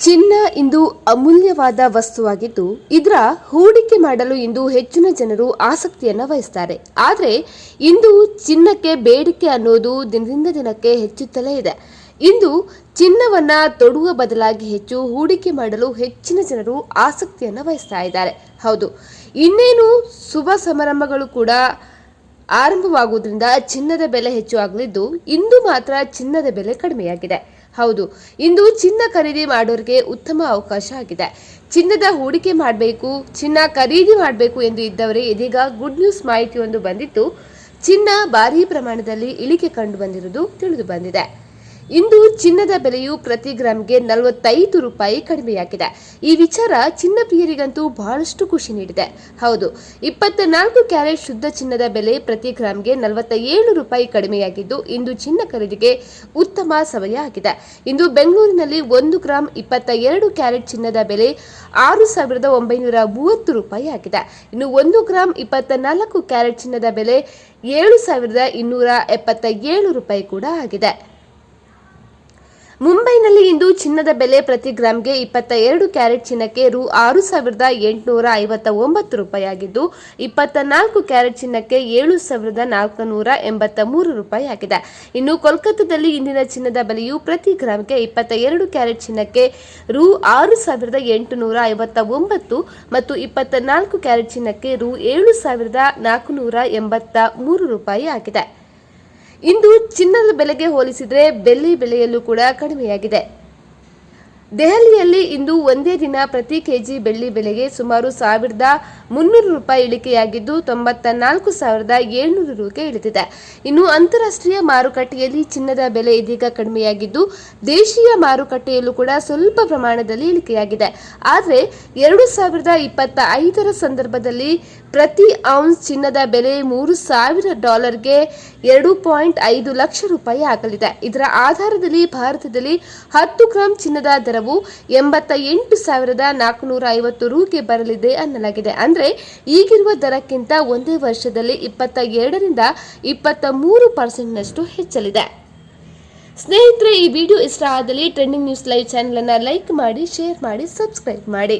ಚಿನ್ನ ಇಂದು ಅಮೂಲ್ಯವಾದ ವಸ್ತುವಾಗಿದ್ದು, ಇದರ ಹೂಡಿಕೆ ಮಾಡಲು ಇಂದು ಹೆಚ್ಚಿನ ಜನರು ಆಸಕ್ತಿಯನ್ನು ವಹಿಸ್ತಾರೆ. ಆದರೆ, ಇಂದು ಚಿನ್ನಕ್ಕೆ ಬೇಡಿಕೆ ಅನ್ನೋದು ದಿನದಿಂದ ದಿನಕ್ಕೆ ಹೆಚ್ಚುತ್ತಲೇ ಇದೆ. ಇಂದು ಚಿನ್ನವನ್ನ ತೊಡುವ ಬದಲಾಗಿ ಹೆಚ್ಚು ಹೂಡಿಕೆ ಮಾಡಲು ಹೆಚ್ಚಿನ ಜನರು ಆಸಕ್ತಿಯನ್ನು ವಹಿಸ್ತಾ ಇದ್ದಾರೆ. ಹೌದು. ಇನ್ನೇನು ಶುಭ ಸಮಾರಂಭಗಳು ಕೂಡ ಆರಂಭವಾಗುವುದರಿಂದ ಚಿನ್ನದ ಬೆಲೆ ಹೆಚ್ಚು ಆಗಲಿದ್ದು, ಇಂದು ಮಾತ್ರ ಚಿನ್ನದ ಬೆಲೆ ಕಡಿಮೆಯಾಗಿದೆ. ಹೌದು, ಇಂದು ಚಿನ್ನ ಖರೀದಿ ಮಾಡೋರಿಗೆ ಉತ್ತಮ ಅವಕಾಶ ಆಗಿದೆ. ಚಿನ್ನದ ಹೂಡಿಕೆ ಮಾಡಬೇಕು, ಚಿನ್ನ ಖರೀದಿ ಮಾಡಬೇಕು ಎಂದು ಇದ್ದವರೇ ಇದೀಗ ಗುಡ್ ನ್ಯೂಸ್ ಮಾಹಿತಿಯೊಂದು ಬಂದಿದ್ದು, ಚಿನ್ನ ಭಾರೀ ಪ್ರಮಾಣದಲ್ಲಿ ಇಳಿಕೆ ಕಂಡು ಬಂದಿರುವುದು ತಿಳಿದು ಬಂದಿದೆ. ಇಂದು ಚಿನ್ನದ ಬೆಲೆಯು ಪ್ರತಿ ಗ್ರಾಮ್ಗೆ ನಲವತ್ತೈದು ರೂಪಾಯಿ ಕಡಿಮೆಯಾಗಿದೆ. ಈ ವಿಚಾರ ಚಿನ್ನ ಪ್ರಿಯರಿಗಂತೂ ಬಹಳಷ್ಟು ಖುಷಿ ನೀಡಿದೆ. ಹೌದು ಇಪ್ಪತ್ತ ನಾಲ್ಕು ಕ್ಯಾರೆಟ್ ಶುದ್ಧ ಚಿನ್ನದ ಬೆಲೆ ಪ್ರತಿ ಗ್ರಾಮ್ಗೆ ನಲವತ್ತ ಏಳು ರೂಪಾಯಿ ಕಡಿಮೆಯಾಗಿದ್ದು, ಇಂದು ಚಿನ್ನ ಖರೀದಿಗೆ ಉತ್ತಮ ಸಮಯ ಆಗಿದೆ. ಇಂದು ಬೆಂಗಳೂರಿನಲ್ಲಿ ಒಂದು ಗ್ರಾಂ ಇಪ್ಪತ್ತ ಎರಡು ಕ್ಯಾರೆಟ್ ಚಿನ್ನದ ಬೆಲೆ ಆರು ಸಾವಿರದ ಒಂಬೈನೂರ ಮೂವತ್ತು ರೂಪಾಯಿ ಆಗಿದೆ. ಇನ್ನು ಒಂದು ಗ್ರಾಂ ಇಪ್ಪತ್ತ ನಾಲ್ಕು ಕ್ಯಾರೆಟ್ ಚಿನ್ನದ ಬೆಲೆ ಏಳು ಸಾವಿರದ ಇನ್ನೂರ ಎಪ್ಪತ್ತ ಏಳು ರೂಪಾಯಿ ಕೂಡ ಆಗಿದೆ. ಮುಂಬೈನಲ್ಲಿ ಇಂದು ಚಿನ್ನದ ಬೆಲೆ ಪ್ರತಿ ಗ್ರಾಂಗೆ ಇಪ್ಪತ್ತ ಎರಡು ಕ್ಯಾರೆಟ್ ಚಿನ್ನಕ್ಕೆ ರು ಆರು ಸಾವಿರದ ಎಂಟುನೂರ ಐವತ್ತ ಒಂಬತ್ತು ರೂಪಾಯಿ ಆಗಿದ್ದು ಇಪ್ಪತ್ತ ನಾಲ್ಕು ಕ್ಯಾರೆಟ್ ಚಿನ್ನಕ್ಕೆ ಏಳು ಸಾವಿರದ ನಾಲ್ಕುನೂರ ಎಂಬತ್ತ ಮೂರು ರೂಪಾಯಿ ಆಗಿದೆ ಇನ್ನು ಕೋಲ್ಕತ್ತಾದಲ್ಲಿ ಇಂದಿನ ಚಿನ್ನದ ಬೆಲೆಯು ಪ್ರತಿ ಗ್ರಾಂಗೆ ಇಪ್ಪತ್ತ ಎರಡು ಕ್ಯಾರೆಟ್ ಚಿನ್ನಕ್ಕೆ ರು ಆರು ಸಾವಿರದ ಎಂಟುನೂರ ಐವತ್ತ ಒಂಬತ್ತು ಮತ್ತು ಇಪ್ಪತ್ತ ನಾಲ್ಕು ಕ್ಯಾರೆಟ್ ಚಿನ್ನಕ್ಕೆ ರು ಏಳು ಸಾವಿರದ ನಾಲ್ಕುನೂರ ಎಂಬತ್ತ ಮೂರು ರೂಪಾಯಿ ಆಗಿದೆ ಇಂದು ಚಿನ್ನದ ಬೆಲೆಗೆ ಹೋಲಿಸಿದರೆ ಬೆಳ್ಳಿ ಬೆಲೆಯಲ್ಲೂ ಕೂಡ ಕಡಿಮೆಯಾಗಿದೆ. ದೆಹಲಿಯಲ್ಲಿ ಇಂದು ಒಂದೇ ದಿನ ಪ್ರತಿ ಕೆಜಿ ಬೆಳ್ಳಿ ಬೆಲೆಗೆ ಸುಮಾರು ಸಾವಿರದ ಮುನ್ನೂರು ರೂಪಾಯಿ ಇಳಿಕೆಯಾಗಿದ್ದು ತೊಂಬತ್ತ ನಾಲ್ಕು ಸಾವಿರದ ಏಳ್ನೂರು ರೂಪಾಯಿ ಇಳಿದಿದೆ. ಇನ್ನು ಅಂತಾರಾಷ್ಟ್ರೀಯ ಮಾರುಕಟ್ಟೆಯಲ್ಲಿ ಚಿನ್ನದ ಬೆಲೆ ಇದೀಗ ಕಡಿಮೆಯಾಗಿದ್ದು, ದೇಶೀಯ ಮಾರುಕಟ್ಟೆಯಲ್ಲೂ ಕೂಡ ಸ್ವಲ್ಪ ಪ್ರಮಾಣದಲ್ಲಿ ಇಳಿಕೆಯಾಗಿದೆ. ಆದರೆ, ಎರಡು ಸಾವಿರದ ಇಪ್ಪತ್ತ ಐದರ ಸಂದರ್ಭದಲ್ಲಿ ಪ್ರತಿ ಔನ್ಸ್ ಚಿನ್ನದ ಬೆಲೆ ಮೂರು ಸಾವಿರ ಡಾಲರ್ಗೆ ಎರಡು ಪಾಯಿಂಟ್ ಐದು ಲಕ್ಷ ರೂಪಾಯಿ ಆಗಲಿದೆ. ಇದರ ಆಧಾರದಲ್ಲಿ ಭಾರತದಲ್ಲಿ ಹತ್ತು ಗ್ರಾಂ ಚಿನ್ನದ ದರವು ಎಂಬತ್ತ ಎಂಟು ಸಾವಿರದ ನಾಲ್ಕುನೂರ ಐವತ್ತು ರೂಗೆ ಬರಲಿದೆ ಅನ್ನಲಾಗಿದೆ. ಅಂದರೆ ಈಗಿರುವ ದರಕ್ಕಿಂತ ಒಂದೇ ವರ್ಷದಲ್ಲಿ ಇಪ್ಪತ್ತ ಎರಡರಿಂದ ಇಪ್ಪತ್ತ ಮೂರು ಪರ್ಸೆಂಟ್ನಷ್ಟು ಹೆಚ್ಚಲಿದೆ. ಸ್ನೇಹಿತರೆ, ಈ ವಿಡಿಯೋ ಇಷ್ಟ ಆದಲ್ಲಿ ಟ್ರೆಂಡಿಂಗ್ ನ್ಯೂಸ್ ಲೈವ್ ಚಾನೆಲ್ ಅನ್ನು ಲೈಕ್ ಮಾಡಿ, ಶೇರ್ ಮಾಡಿ, ಸಬ್ಸ್ಕ್ರೈಬ್ ಮಾಡಿ.